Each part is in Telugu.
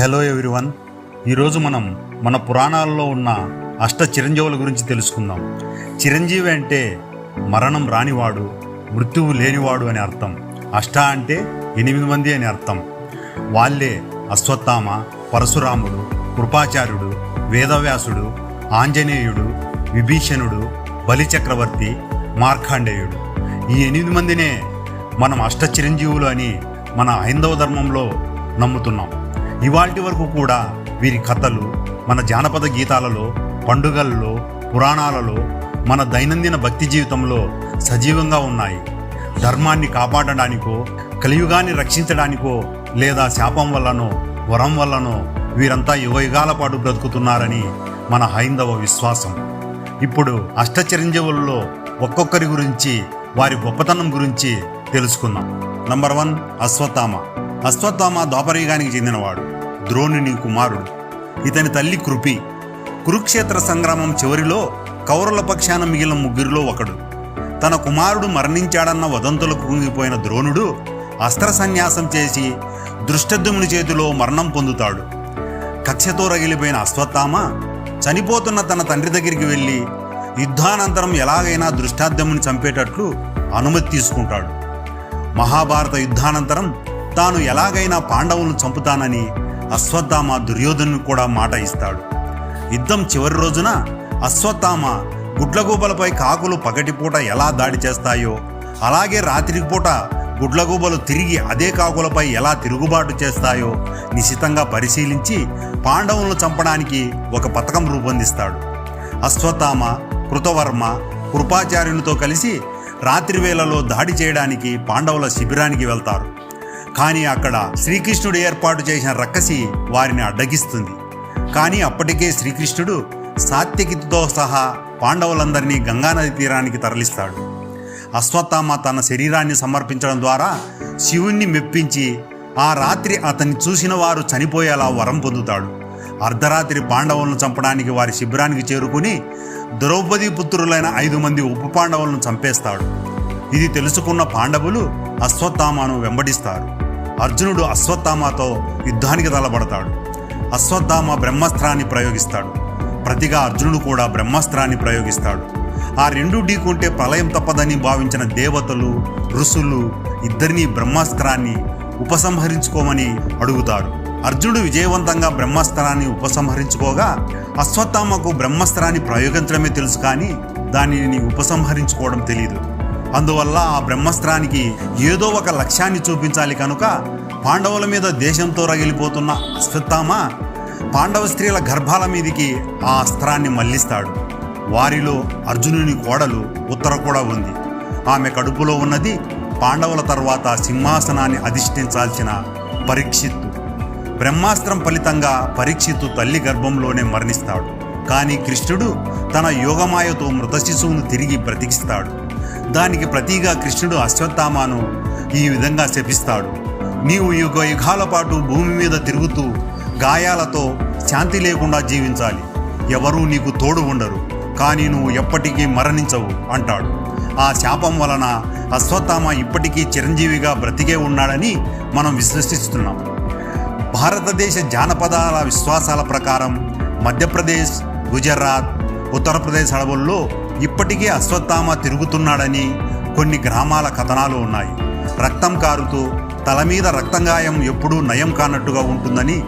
హలో ఎవ్రీవన్ ఈరోజు మనం మన పురాణాల్లో ఉన్న అష్ట చిరంజీవుల గురించి తెలుసుకుందాం. చిరంజీవి అంటే మరణం రానివాడు మృత్యువు లేనివాడు అని అర్థం. అష్ట అంటే ఎనిమిది మంది అని అర్థం. వాళ్ళే అశ్వత్థామ పరశురాముడు కృపాచార్యుడు వేదవ్యాసుడు ఆంజనేయుడు విభీషణుడు బలిచక్రవర్తి మార్కాండేయుడు. ఈ ఎనిమిది మందినే మనం అష్ట చిరంజీవులు అని మన హైందవ ధర్మంలో నమ్ముతున్నాం. ఇవాల్టి వరకు కూడా వీరి కథలు మన జానపద గీతాలలో పండుగలలో పురాణాలలో మన దైనందిన భక్తి జీవితంలో సజీవంగా ఉన్నాయి. ధర్మాన్ని కాపాడడానికో కలియుగాన్ని రక్షించడానికో లేదా శాపం వల్లనో వరం వల్లనో వీరంతా యుగయుగాల పాటు బ్రతుకుతున్నారని మన హైందవ విశ్వాసం. ఇప్పుడు అష్టచరంజీవులలో ఒక్కొక్కరి గురించి వారి గొప్పతనం గురించి తెలుసుకుందాం. Number one Ashwatthama. అశ్వత్థామ ద్వాపరయుగానికి చెందినవాడు. ద్రోణుని కుమారుడు. ఇతని తల్లి కృపి. కురుక్షేత్ర సంగ్రామం చివరిలో కౌరల పక్షాన మిగిలిన ముగ్గురిలో ఒకడు. తన కుమారుడు మరణించాడన్న వదంతులకు కుంగిపోయిన ద్రోణుడు అస్త్ర సన్యాసం చేసి దృష్టద్యుముని చేతిలో మరణం పొందుతాడు. కక్షతో రగిలిపోయిన అశ్వత్థామ చనిపోతున్న తన తండ్రి దగ్గరికి వెళ్ళి యుద్ధానంతరం ఎలాగైనా దృష్టాద్యముని చంపేటట్లు అనుమతి తీసుకుంటాడు. మహాభారత యుద్ధానంతరం తాను ఎలాగైనా పాండవులను చంపుతానని అశ్వత్థామ దుర్యోధను కూడా మాట ఇస్తాడు. యుద్ధం చివరి రోజున అశ్వత్థామ గుడ్లగూబలపై కాకులు పగటిపూట ఎలా దాడి చేస్తాయో అలాగే రాత్రిపూట గుడ్లగూబలు తిరిగి అదే కాకులపై ఎలా తిరుగుబాటు చేస్తాయో నిశితంగా పరిశీలించి పాండవులను చంపడానికి ఒక పథకం రూపొందిస్తాడు. అశ్వత్థామ కృతవర్మ కృపాచార్యునితో కలిసి రాత్రి వేళలో దాడి చేయడానికి పాండవుల శిబిరానికి వెళ్తారు. కానీ అక్కడ శ్రీకృష్ణుడు ఏర్పాటు చేసిన రక్కసి వారిని అడ్డగిస్తుంది. కానీ అప్పటికే శ్రీకృష్ణుడు సాత్యకితో సహా పాండవులందరినీ గంగానది తీరానికి తరలిస్తాడు. అశ్వత్థామ తన శరీరాన్ని సమర్పించడం ద్వారా శివుణ్ణి మెప్పించి ఆ రాత్రి అతన్ని చూసిన వారు చనిపోయేలా వరం పొందుతాడు. అర్ధరాత్రి పాండవులను చంపడానికి వారి శిబిరానికి చేరుకుని ద్రౌపది పుత్రులైన ఐదు మంది ఉప పాండవులను చంపేస్తాడు. ఇది తెలుసుకున్న పాండవులు అశ్వత్థామను వెంబడిస్తారు. అర్జునుడు అశ్వత్థామతో యుద్ధానికి తలబడతాడు అశ్వత్థామ బ్రహ్మాస్త్రాన్ని ప్రయోగిస్తాడు. ప్రతిగా అర్జునుడు కూడా బ్రహ్మాస్త్రాన్ని ప్రయోగిస్తాడు. ఆ రెండు ఢీకుంటే ప్రళయం తప్పదని భావించిన దేవతలు ఋషులు ఇద్దరినీ బ్రహ్మాస్త్రాన్ని ఉపసంహరించుకోమని అడుగుతారు. అర్జునుడు విజయవంతంగా బ్రహ్మాస్త్రాన్ని ఉపసంహరించుకోగా అశ్వత్థామకు బ్రహ్మాస్త్రాన్ని ప్రయోగించడమే తెలుసు కానీ దానిని ఉపసంహరించుకోవడం తెలియదు అందువల్ల ఆ బ్రహ్మాస్త్రానికి ఏదో ఒక లక్ష్యాన్ని చూపించాలి కనుక పాండవుల మీద దేశంతో రగిలిపోతున్న అశ్వత్థామ పాండవ స్త్రీల గర్భాల మీదికి ఆ అస్త్రాన్ని మళ్ళిస్తాడు వారిలో అర్జునుని కోడలు ఉత్తర కూడా ఉంది. ఆమె కడుపులో ఉన్నది పాండవుల తర్వాత సింహాసనాన్ని అధిష్ఠించాల్సిన పరీక్షిత్తు. బ్రహ్మాస్త్రం ఫలితంగా పరీక్షిత్తు తల్లి గర్భంలోనే మరణిస్తాడు. కానీ కృష్ణుడు తన యోగమాయతో మృత శిశువును తిరిగి బ్రతికిస్తాడు. దానికి ప్రతిగా కృష్ణుడు అశ్వత్థామాను ఈ విధంగా శపిస్తాడు. నీవు యుగ యుగాల పాటు భూమి మీద తిరుగుతూ గాయాలతో శాంతి లేకుండా జీవించాలి. ఎవరూ నీకు తోడు ఉండరు. కానీ నువ్వు ఎప్పటికీ మరణించవు అంటాడు. ఆ శాపం వలన అశ్వత్థామ ఇప్పటికీ చిరంజీవిగా బ్రతికే ఉన్నాడని మనం విశ్లేషిస్తున్నాం భారతదేశ జానపదాల విశ్వాసాల ప్రకారం మధ్యప్రదేశ్ గుజరాత్ ఉత్తరప్రదేశ్ అడవుల్లో ఇప్పటికే అశ్వత్థామ తిరుగుతున్నాడని కొన్ని గ్రామాల కథనాలు ఉన్నాయి. రక్తం కారుతూ తల మీద రక్తంగాయం ఎప్పుడూ నయం కానట్టుగా ఉంటుందని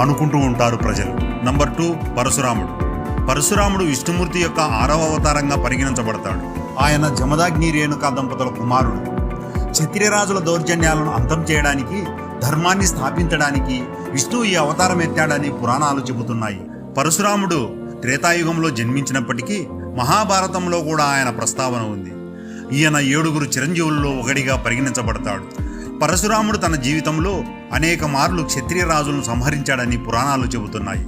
అనుకుంటూ ఉంటారు ప్రజలు. నంబర్ టూ పరశురాముడు. పరశురాముడు విష్ణుమూర్తి యొక్క ఆరవ అవతారంగా పరిగణించబడతాడు. ఆయన జమదాగ్ని రేణుకా దంపతుల కుమారుడు. క్షత్రియరాజుల దౌర్జన్యాలను అంతం చేయడానికి ధర్మాన్ని స్థాపించడానికి విష్ణువు ఈ అవతారం ఎత్తాడని పురాణాలు చెబుతున్నాయి. పరశురాముడు త్రేతాయుగంలో జన్మించినప్పటికీ మహాభారతంలో కూడా ఆయన ప్రస్తావన ఉంది. ఈయన ఏడుగురు చిరంజీవుల్లో ఒకడిగా పరిగణించబడతాడు. పరశురాముడు తన జీవితంలో అనేక మార్లు క్షత్రియ రాజులను సంహరించాడని పురాణాలు చెబుతున్నాయి.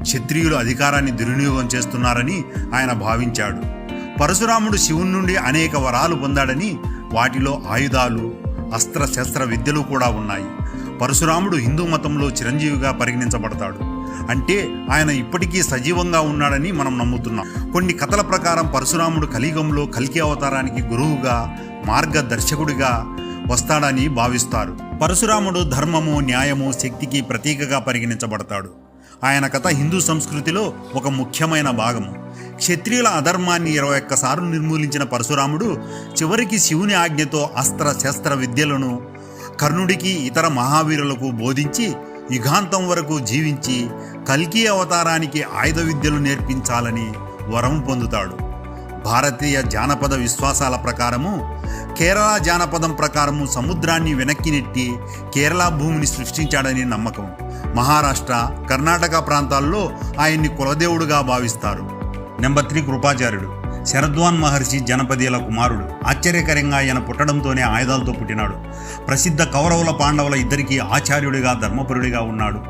క్షత్రియులు అధికారాన్ని దుర్వినియోగం చేస్తున్నారని ఆయన భావించాడు. పరశురాముడు శివుని నుండి అనేక వరాలు పొందాడని వాటిలో ఆయుధాలు అస్త్ర శస్త్ర విద్యలు కూడా ఉన్నాయి. పరశురాముడు హిందూ మతంలో చిరంజీవిగా పరిగణించబడతాడు. అంటే ఆయన ఇప్పటికీ సజీవంగా ఉన్నాడని మనం నమ్ముతున్నాం. కొన్ని కథల ప్రకారం పరశురాముడు కలియుగంలో కల్కి అవతారానికి గురువుగా మార్గదర్శకుడిగా వస్తాడని భావిస్తారు. పరశురాముడు ధర్మము న్యాయము శక్తికి ప్రతీకగా పరిగణించబడతాడు. ఆయన కథ హిందూ సంస్కృతిలో ఒక ముఖ్యమైన భాగము క్షత్రియుల అధర్మాన్ని ఇరవై ఒక్కసార్లు నిర్మూలించిన పరశురాముడు చివరికి శివుని ఆజ్ఞతో అస్త్ర శస్త్ర విద్యలను కర్ణుడికి ఇతర మహావీరులకు బోధించి యుగాంతం వరకు జీవించి కల్కి అవతారానికి ఆయుధ విద్యలు నేర్పించాలని వరం పొందుతాడు. భారతీయ జానపద విశ్వాసాల ప్రకారము కేరళ జానపదం ప్రకారము సముద్రాన్ని వెనక్కి నెట్టి కేరళ భూమిని సృష్టించాడని నమ్మకం. మహారాష్ట్ర కర్ణాటక ప్రాంతాల్లో ఆయన్ని కులదేవుడుగా భావిస్తారు. Number three కృపాచార్యుడు. శరద్వాన్ మహర్షి జనపదీల కుమారుడు. ఆశ్చర్యకరంగా ఆయన పుట్టడంతోనే ఆయుధాలతో పుట్టినాడు. ప్రసిద్ధ కౌరవుల పాండవుల ఇద్దరికీ ఆచార్యుడిగా ధర్మపరుడిగా ఉన్నాడు.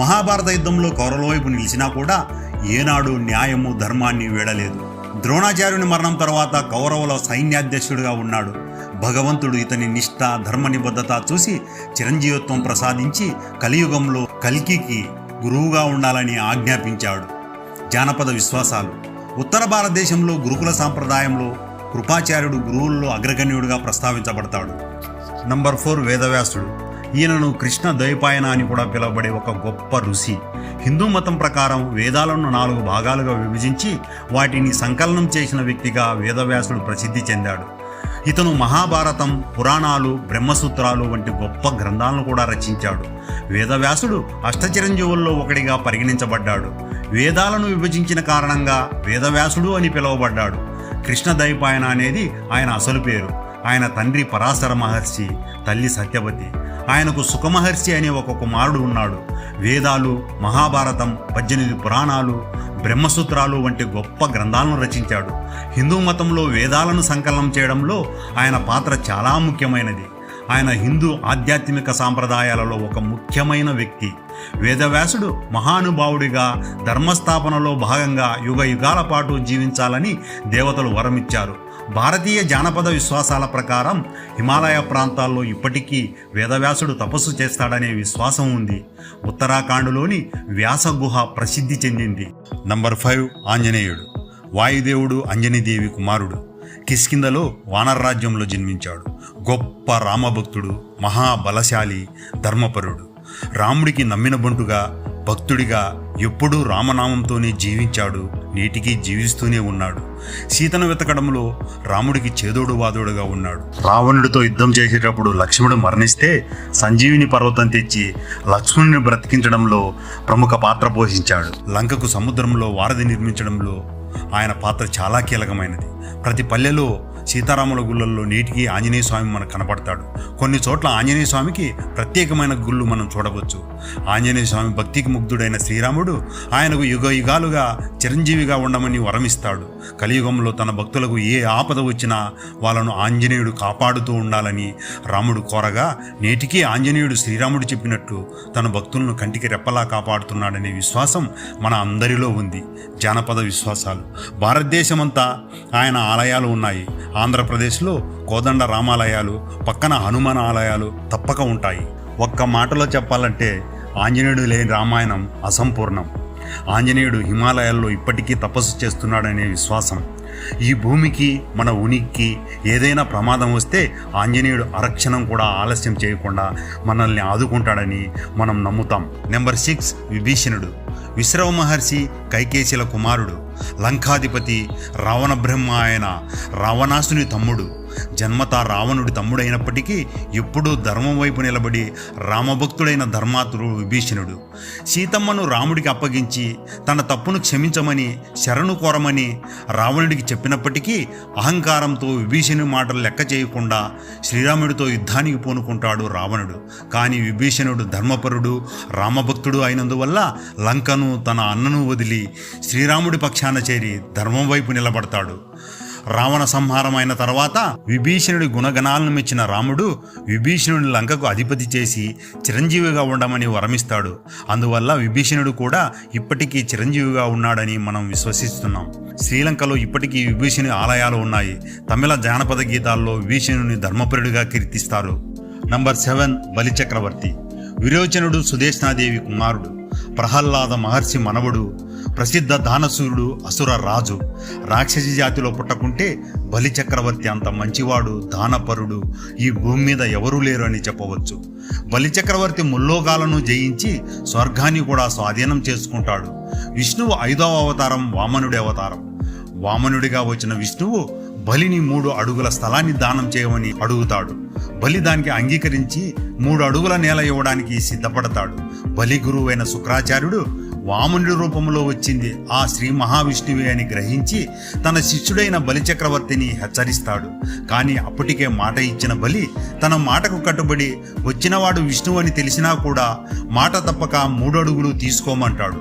మహాభారత యుద్ధంలో కౌరవుల వైపు నిలిచినా కూడా ఏనాడు న్యాయము ధర్మాన్ని వీడలేదు. ద్రోణాచార్యుని మరణం తర్వాత కౌరవుల సైన్యాధ్యక్షుడిగా ఉన్నాడు. భగవంతుడు ఇతని నిష్ఠ ధర్మ నిబద్ధత చూసి చిరంజీవత్వం ప్రసాదించి కలియుగంలో కల్కికి గురువుగా ఉండాలని ఆజ్ఞాపించాడు. జానపద విశ్వాసాలు ఉత్తర భారతదేశంలో గురుకుల సాంప్రదాయంలో కృపాచార్యుడు గురువుల్లో అగ్రగణ్యుడిగా ప్రస్తావించబడతాడు. నంబర్ ఫోర్ వేదవ్యాసుడు. ఈయనను కృష్ణ ద్వైపాయన అని కూడా పిలువబడే ఒక గొప్ప ఋషి. హిందూ మతం ప్రకారం వేదాలను నాలుగు భాగాలుగా విభజించి వాటిని సంకలనం చేసిన వ్యక్తిగా వేదవ్యాసుడు ప్రసిద్ధి చెందాడు. ఇతను మహాభారతం పురాణాలు బ్రహ్మసూత్రాలు వంటి గొప్ప గ్రంథాలను కూడా రచించాడు. వేదవ్యాసుడు అష్టచిరంజీవుల్లో ఒకటిగా పరిగణించబడ్డాడు. వేదాలను విభజించిన కారణంగా వేదవ్యాసుడు అని పిలువబడ్డాడు. కృష్ణ దైపాయన అనేది ఆయన అసలు పేరు. ఆయన తండ్రి పరాశర మహర్షి తల్లి సత్యవతి. ఆయనకు సుఖమహర్షి అనే ఒక కుమారుడు ఉన్నాడు. వేదాలు మహాభారతం పద్దెనిమిది పురాణాలు బ్రహ్మసూత్రాలు వంటి గొప్ప గ్రంథాలను రచించాడు. హిందూ మతంలో వేదాలను సంకలనం చేయడంలో ఆయన పాత్ర చాలా ముఖ్యమైనది. ఆయన హిందూ ఆధ్యాత్మిక సాంప్రదాయాలలో ఒక ముఖ్యమైన వ్యక్తి. వేదవ్యాసుడు మహానుభావుడిగా ధర్మస్థాపనలో భాగంగా యుగ యుగాల పాటు జీవించాలని దేవతలు వరమిచ్చారు. భారతీయ జానపద విశ్వాసాల ప్రకారం హిమాలయ ప్రాంతాల్లో ఇప్పటికీ వేదవ్యాసుడు తపస్సు చేస్తాడనే విశ్వాసం ఉంది. ఉత్తరాఖండ్లోని వ్యాస గుహ ప్రసిద్ధి చెందింది. నంబర్ ఫైవ్ ఆంజనేయుడు. వాయుదేవుడు అంజనీదేవి కుమారుడు. కిష్కిందలో వానర్రాజ్యంలో జన్మించాడు. గొప్ప రామభక్తుడు మహాబలశాలి ధర్మపరుడు. రాముడికి నమ్మిన బంటుగా భక్తుడిగా ఎప్పుడూ రామనామంతోనే జీవించాడు నేటికి జీవిస్తూనే ఉన్నాడు. సీతను వెతకడంలో రాముడికి చేదోడు వాదోడుగా ఉన్నాడు. రావణుడితో యుద్ధం చేసేటప్పుడు లక్ష్మణుడు మరణిస్తే సంజీవిని పర్వతం తెచ్చి లక్ష్మణుని బ్రతికించడంలో ప్రముఖ పాత్ర పోషించాడు. లంకకు సముద్రంలో వారధి నిర్మించడంలో ఆయన పాత్ర చాలా కీలకమైనది. ప్రతి పల్లెలో సీతారాముల గుళ్ళల్లో నేటికి ఆంజనేయ స్వామి మనకు కనపడతాడు. కొన్ని చోట్ల ఆంజనేయ స్వామికి ప్రత్యేకమైన గుళ్ళు మనం చూడవచ్చు. ఆంజనేయ స్వామి భక్తికి ముగ్ధుడైన శ్రీరాముడు ఆయనకు యుగ యుగాలుగా చిరంజీవిగా ఉండమని వరమిస్తాడు. కలియుగంలో తన భక్తులకు ఏ ఆపద వచ్చినా వాళ్ళను ఆంజనేయుడు కాపాడుతూ ఉండాలని రాముడు కోరగా నేటికి ఆంజనేయుడు శ్రీరాముడు చెప్పినట్టు తన భక్తులను కంటికి రెప్పలా కాపాడుతున్నాడనే విశ్వాసం మన అందరిలో ఉంది. జానపద విశ్వాసాలు. భారతదేశమంతా ఆయన ఆలయాలు ఉన్నాయి. ఆంధ్రప్రదేశ్లో కోదండ రామాలయాలు పక్కన హనుమాన్ ఆలయాలు తప్పక ఉంటాయి. ఒక్క మాటలో చెప్పాలంటే ఆంజనేయుడు లేని రామాయణం అసంపూర్ణం. ఆంజనేయుడు హిమాలయాల్లో ఇప్పటికీ తపస్సు చేస్తున్నాడనే విశ్వాసం. ఈ భూమికి మన ఉనికికి ఏదైనా ప్రమాదం వస్తే ఆంజనేయుడు అరక్షణం కూడా ఆలస్యం చేయకుండా మనల్ని ఆదుకుంటాడని మనం నమ్ముతాం. నెంబర్ సిక్స్ విభీషణుడు. విశ్రవ మహర్షి కైకేశిల కుమారుడు లంకాధిపతి రావణ బ్రహ్మ ఆయన రావణాసుని తమ్ముడు. జన్మత రావణుడి తమ్ముడైనప్పటికీ ఎప్పుడూ ధర్మం వైపు నిలబడి రామభక్తుడైన ధర్మాతుడు విభీషణుడు. సీతమ్మను రాముడికి అప్పగించి తన తప్పును క్షమించమని శరణు కోరమని రావణుడికి చెప్పినప్పటికీ అహంకారంతో విభీషణుడి మాటలు లెక్క చేయకుండా శ్రీరాముడితో యుద్ధానికి పూనుకుంటాడు రావణుడు. కానీ విభీషణుడు ధర్మపరుడు రామభక్తుడు అయినందువల్ల లంకను తన అన్నను వదిలి శ్రీరాముడి పక్షాన చేరి ధర్మం వైపు నిలబడతాడు. రావణ సంహారం అయిన తర్వాత విభీషణుడి గుణగణాలను మెచ్చిన రాముడు విభీషణుడి లంకకు అధిపతి చేసి చిరంజీవిగా ఉండమని వరమిస్తాడు. అందువల్ల విభీషణుడు కూడా ఇప్పటికీ చిరంజీవిగా ఉన్నాడని మనం విశ్వసిస్తున్నాం. శ్రీలంకలో ఇప్పటికీ విభీషణుడి ఆలయాలు ఉన్నాయి. తమిళ జానపద గీతాల్లో విభీషణుని ధర్మపరుడిగా కీర్తిస్తారు. నంబర్ సెవెన్ బలిచక్రవర్తి విరోచనుడు సుదేష్ణాదేవి కుమారుడు. ప్రహ్లాద మహర్షి మనవడు. ప్రసిద్ధ దానసూరుడు అసుర రాజు. రాక్షసి జాతిలో పుట్టకుంటే బలి చక్రవర్తి అంత మంచివాడు దానపరుడు. ఈ భూమి మీద ఎవరూ లేరు అని చెప్పవచ్చు. బలి చక్రవర్తి ముల్లోకాలను జయించి స్వర్గాన్ని కూడా స్వాధీనం చేసుకుంటాడు. విష్ణువు ఐదవ అవతారం వామనుడి అవతారం. వామనుడిగా వచ్చిన విష్ణువు బలిని మూడు అడుగుల స్థలాన్ని దానం చేయమని అడుగుతాడు. బలి దానికి అంగీకరించి మూడు అడుగుల నేల ఇవ్వడానికి సిద్ధపడతాడు. బలి గురువైన శుక్రాచార్యుడు వామనుడి రూపంలో వచ్చింది ఆ శ్రీ మహావిష్ణువే అని గ్రహించి తన శిష్యుడైన బలిచక్రవర్తిని హెచ్చరిస్తాడు. కానీ అప్పటికే మాట ఇచ్చిన బలి తన మాటకు కట్టుబడి వచ్చినవాడు విష్ణువు అని తెలిసినా కూడా మాట తప్పక మూడు అడుగులు తీసుకోమంటాడు.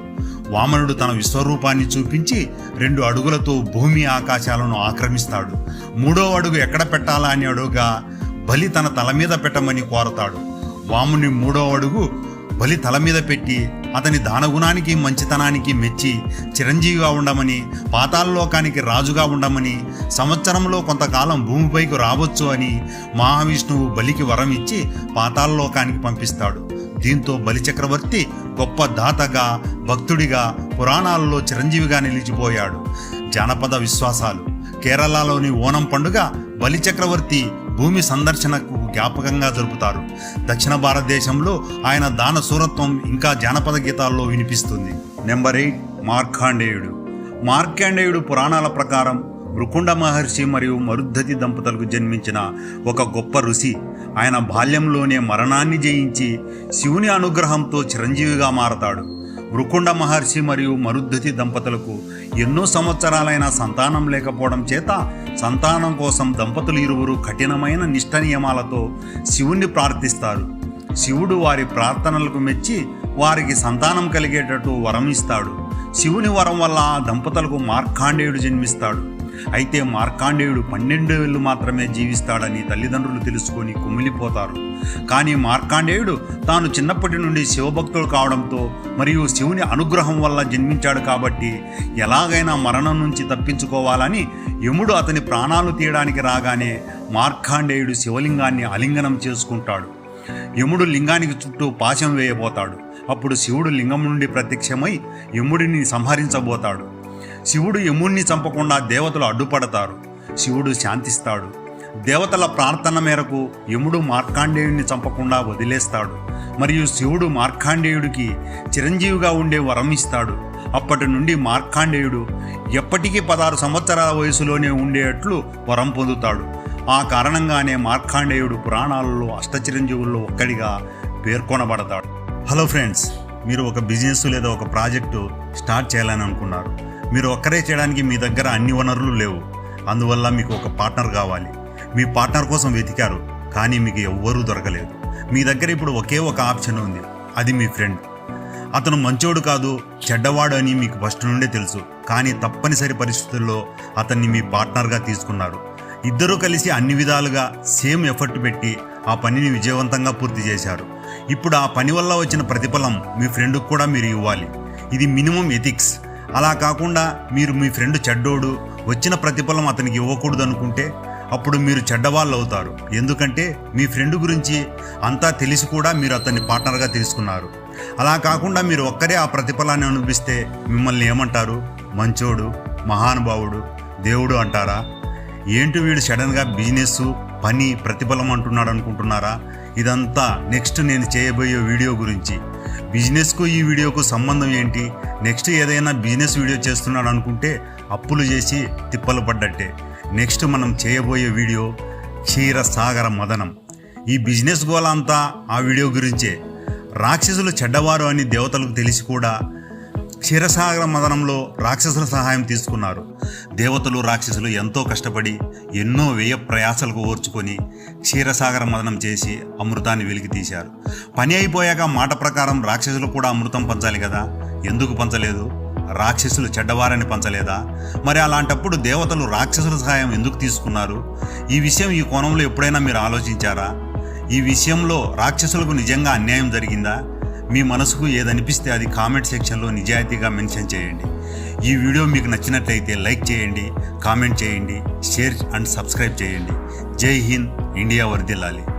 వామనుడు తన విశ్వరూపాన్ని చూపించి రెండు అడుగులతో భూమి ఆకాశాలను ఆక్రమిస్తాడు. మూడో అడుగు ఎక్కడ పెట్టాలా అని అడుగుగా బలి తన తల మీద పెట్టమని కోరతాడు. వాముని మూడో అడుగు బలి తల మీద పెట్టి అతని దానగుణానికి మంచితనానికి మెచ్చి చిరంజీవిగా ఉండమని పాతాళలోకానికి రాజుగా ఉండమని సంవత్సరంలో కొంతకాలం భూమిపైకి రావచ్చు అని మహావిష్ణువు బలికి వరం ఇచ్చి పాతాళలోకానికి పంపిస్తాడు. దీంతో బలిచక్రవర్తి గొప్ప దాతగా భక్తుడిగా పురాణాలలో చిరంజీవిగా నిలిచిపోయాడు. జానపద విశ్వాసాలు కేరళలోని ఓణం పండుగ బలిచక్రవర్తి భూమి సందర్శనకు జ్ఞాపకంగా జరుపుతారు. దక్షిణ భారతదేశంలో ఆయన దాన సూరత్వం ఇంకా జానపద గీతాల్లో వినిపిస్తుంది. Number eight మార్కాండేయుడు. మార్కాండేయుడు పురాణాల ప్రకారం మృకుండ మహర్షి మరియు మరుద్ధతి దంపతులకు జన్మించిన ఒక గొప్ప ఋషి. ఆయన బాల్యంలోనే మరణాన్ని జయించి శివుని అనుగ్రహంతో చిరంజీవిగా మారతాడు. రుకుండ మహర్షి మరియు మరుద్ధతి దంపతులకు ఎన్నో సంవత్సరాలైన సంతానం లేకపోవడం చేత సంతానం కోసం దంపతులు ఇరువురు కఠినమైన నిష్ట నియమాలతో శివుణ్ణి ప్రార్థిస్తారు. శివుడు వారి ప్రార్థనలకు మెచ్చి వారికి సంతానం కలిగేటట్టు వరం ఇస్తాడు శివుని వరం వల్ల ఆ దంపతులకు మార్కాండేయుడు జన్మిస్తాడు. అయితే మార్కాండేయుడు పన్నెండేళ్ళు మాత్రమే జీవిస్తాడని తల్లిదండ్రులు తెలుసుకొని కుమిలిపోతారు. కానీ మార్కాండేయుడు తాను చిన్నప్పటి నుండి శివభక్తుడు కావడంతో మరియు శివుని అనుగ్రహం వల్ల జన్మించాడు కాబట్టి ఎలాగైనా మరణం నుంచి తప్పించుకోవాలని యముడు అతని ప్రాణాలు తీయడానికి రాగానే మార్కాండేయుడు శివలింగాన్ని ఆలింగనం చేసుకుంటాడు. యముడు లింగానికి చుట్టూ పాశం వేయబోతాడు. అప్పుడు శివుడు లింగం నుండి ప్రత్యక్షమై యముడిని సంహరించబోతాడు. శివుడు యముణ్ణి చంపకుండా దేవతలు అడ్డుపడతారు. శివుడు శాంతిస్తాడు. దేవతల ప్రార్థన మేరకు యముడు మార్కాండేయుడిని చంపకుండా వదిలేస్తాడు. మరియు శివుడు మార్కాండేయుడికి చిరంజీవిగా ఉండే వరం ఇస్తాడు. అప్పటి నుండి మార్కాండేయుడు ఎప్పటికీ పదహారు సంవత్సరాల వయసులోనే ఉండేట్లు వరం పొందుతాడు. ఆ కారణంగానే మార్కాండేయుడు పురాణాలలో అష్టచిరంజీవుల్లో ఒక్కడిగా పేర్కొనబడతాడు. హలో ఫ్రెండ్స్ మీరు ఒక బిజినెస్ లేదా ఒక ప్రాజెక్టు స్టార్ట్ చేయాలని అనుకున్నారు. మీరు ఒక్కరే చేయడానికి మీ దగ్గర అన్ని వనరులు లేవు. అందువల్ల మీకు ఒక పార్ట్నర్ కావాలి. మీ పార్ట్నర్ కోసం వెతికారు కానీ మీకు ఎవ్వరూ దొరకలేదు. మీ దగ్గర ఇప్పుడు ఒకే ఒక ఆప్షన్ ఉంది. అది మీ ఫ్రెండ్. అతను మంచోడు కాదు చెడ్డవాడు అని మీకు ఫస్ట్ నుండే తెలుసు. కానీ తప్పనిసరి పరిస్థితుల్లో అతన్ని మీ పార్ట్నర్గా తీసుకున్నారు. ఇద్దరూ కలిసి అన్ని విధాలుగా సేమ్ ఎఫర్ట్ పెట్టి ఆ పనిని విజయవంతంగా పూర్తి చేశారు. ఇప్పుడు ఆ పని వల్ల వచ్చిన ప్రతిఫలం మీ ఫ్రెండ్కి కూడా మీరు ఇవ్వాలి. ఇది మినిమం ఎథిక్స్. అలా కాకుండా మీరు మీ ఫ్రెండ్ చెడ్డోడు వచ్చిన ప్రతిఫలం అతనికి ఇవ్వకూడదు అనుకుంటే అప్పుడు మీరు చెడ్డవాళ్ళు అవుతారు ఎందుకంటే మీ ఫ్రెండ్ గురించి అంతా తెలిసి కూడా మీరు అతన్ని పార్ట్నర్గా తీసుకున్నారు. అలా కాకుండా మీరు ఒక్కరే ఆ ప్రతిఫలాన్ని అనుభవిస్తే మిమ్మల్ని ఏమంటారు? మంచోడు మహానుభావుడు దేవుడు అంటారా? ఏంటి వీడు సడన్గా బిజినెస్ పని ప్రతిఫలం అంటున్నాడు అనుకుంటున్నారా? ఇదంతా నెక్స్ట్ నేను చేయబోయే వీడియో గురించి. బిజినెస్కు ఈ వీడియోకు సంబంధం ఏంటి? నెక్స్ట్ ఏదైనా బిజినెస్ వీడియో చేస్తున్నాడు అనుకుంటే అప్పులు చేసి తిప్పలు పడ్డట్టే. నెక్స్ట్ మనం చేయబోయే వీడియో క్షీరసాగర మదనం. ఈ బిజినెస్ గోల అంతా ఆ వీడియో గురించే. రాక్షసులు చెడ్డవారు అని దేవతలకు తెలిసి కూడా క్షీరసాగర మదనంలో రాక్షసుల సహాయం తీసుకున్నారు. దేవతలు రాక్షసులు ఎంతో కష్టపడి ఎన్నో వ్యయ ప్రయాసలకు ఓర్చుకొని క్షీరసాగర మదనం చేసి అమృతాన్ని వెలికి తీశారు పని అయిపోయాక మాట ప్రకారం రాక్షసులు కూడా అమృతం పంచాలి కదా? ఎందుకు పంచలేదు? రాక్షసులు చెడ్డవారని పంచలేదా? మరి అలాంటప్పుడు దేవతలు రాక్షసుల సహాయం ఎందుకు తీసుకున్నారు? ఈ విషయం ఈ కోణంలో ఎప్పుడైనా మీరు ఆలోచించారా? ఈ విషయంలో రాక్షసులకు నిజంగా అన్యాయం జరిగిందా? మీ మనసుకు ఏదనిపిస్తే అది కామెంట్ సెక్షన్లో నిజాయితీగా మెన్షన్ చేయండి. ఈ వీడియో మీకు నచ్చినట్లయితే లైక్ చేయండి కామెంట్ చేయండి షేర్ అండ్ సబ్స్క్రైబ్ చేయండి. జై హింద్ ఇండియా వర్దిల్లాలి